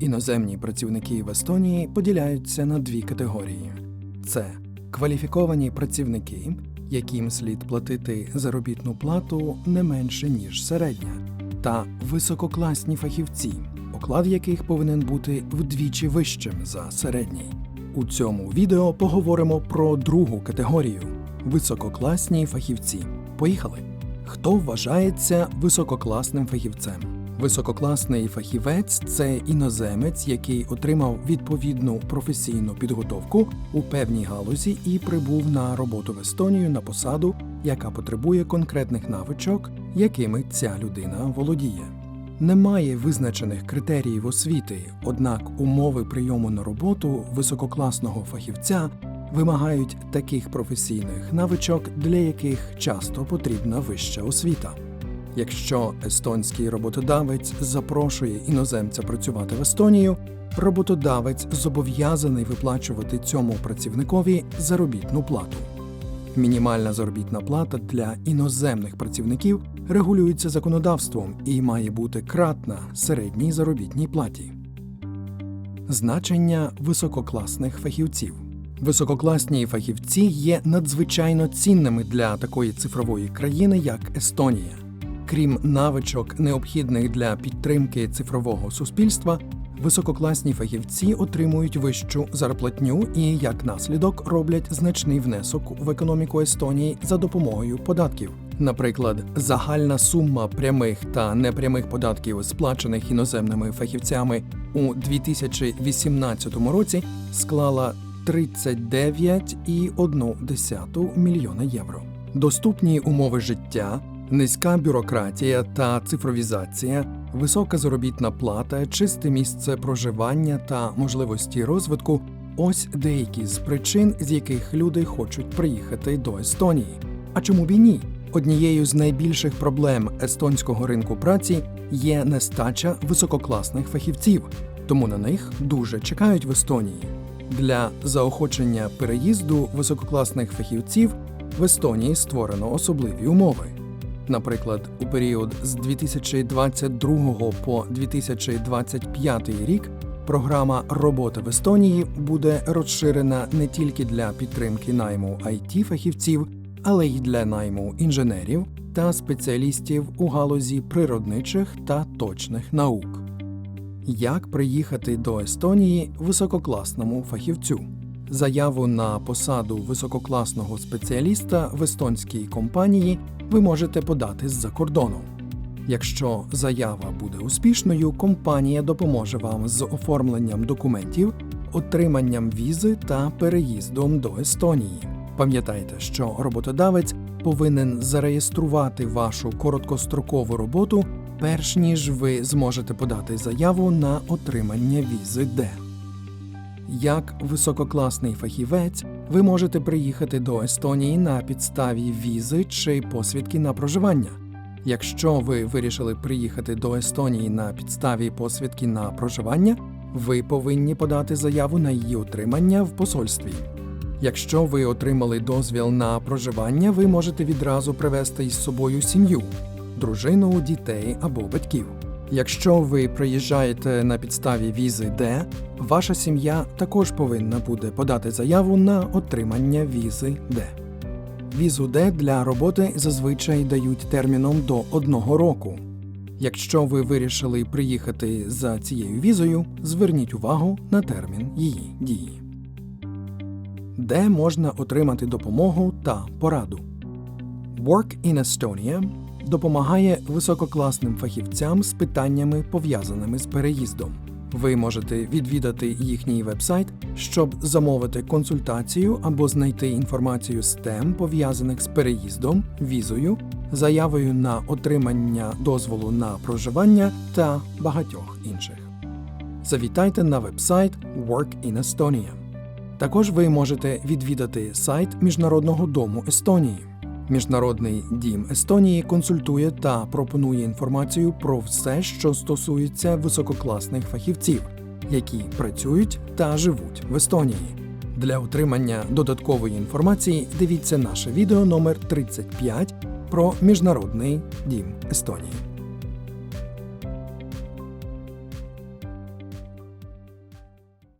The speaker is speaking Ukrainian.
Іноземні працівники в Естонії поділяються на дві категорії: це кваліфіковані працівники, яким слід платити заробітну плату не менше ніж середня, та висококласні фахівці, оклад яких повинен бути вдвічі вищим за середній. У цьому відео поговоримо про другу категорію висококласні фахівці. Поїхали! Хто вважається висококласним фахівцем? Висококласний фахівець це іноземець, який отримав відповідну професійну підготовку у певній галузі і прибув на роботу в Естонію на посаду, яка потребує конкретних навичок, якими ця людина володіє. Немає визначених критеріїв освіти, однак умови прийому на роботу висококласного фахівця вимагають таких професійних навичок, для яких часто потрібна вища освіта. Якщо естонський роботодавець запрошує іноземця працювати в Естонію, роботодавець зобов'язаний виплачувати цьому працівникові заробітну плату. Мінімальна заробітна плата для іноземних працівників регулюється законодавством і має бути кратна середній заробітній платі. Значення висококласних фахівців. Висококласні фахівці є надзвичайно цінними для такої цифрової країни, як Естонія. Крім навичок, необхідних для підтримки цифрового суспільства, висококласні фахівці отримують вищу зарплатню і, як наслідок, роблять значний внесок в економіку Естонії за допомогою податків. Наприклад, загальна сума прямих та непрямих податків, сплачених іноземними фахівцями у 2018 році, склала 39,1 мільйона євро. Доступні умови життя, низька бюрократія та цифровізація, висока заробітна плата, чисте місце проживання та можливості розвитку ось деякі з причин, з яких люди хочуть приїхати до Естонії. А чому б і ні? Однією з найбільших проблем естонського ринку праці є нестача висококласних фахівців, тому на них дуже чекають в Естонії. Для заохочення переїзду висококласних фахівців в Естонії створено особливі умови. Наприклад, у період з 2022 по 2025 рік програма роботи в Естонії буде розширена не тільки для підтримки найму it фахівців, але й для найму інженерів та спеціалістів у галузі природничих та точних наук. Як приїхати до Естонії висококласному фахівцю? Заяву на посаду висококласного спеціаліста в естонській компанії ви можете подати з-за кордону. Якщо заява буде успішною, компанія допоможе вам з оформленням документів, отриманням візи та переїздом до Естонії. Пам'ятайте, що роботодавець повинен зареєструвати вашу короткострокову роботу, перш ніж ви зможете подати заяву на отримання візи Д. Як висококласний фахівець, ви можете приїхати до Естонії на підставі візи чи посвідки на проживання. Якщо ви вирішили приїхати до Естонії на підставі посвідки на проживання, ви повинні подати заяву на її отримання в посольстві. Якщо ви отримали дозвіл на проживання, ви можете відразу привезти із собою сім'ю, дружину, дітей або батьків. Якщо ви приїжджаєте на підставі візи Д, ваша сім'я також повинна буде подати заяву на отримання візи Д. Візу Д для роботи зазвичай дають терміном до одного року. Якщо ви вирішили приїхати за цією візою, зверніть увагу на термін її дії. Де можна отримати допомогу та пораду. Work in Estonia допомагає висококласним фахівцям з питаннями, пов'язаними з переїздом. Ви можете відвідати їхній вебсайт, щоб замовити консультацію або знайти інформацію з тем, пов'язаних з переїздом, візою, заявою на отримання дозволу на проживання та багатьох інших. Завітайте на вебсайт Work in Estonia. Також ви можете відвідати сайт Міжнародного дому Естонії. Міжнародний дім Естонії консультує та пропонує інформацію про все, що стосується висококласних фахівців, які працюють та живуть в Естонії. Для отримання додаткової інформації дивіться наше відео номер 35 про Міжнародний дім Естонії.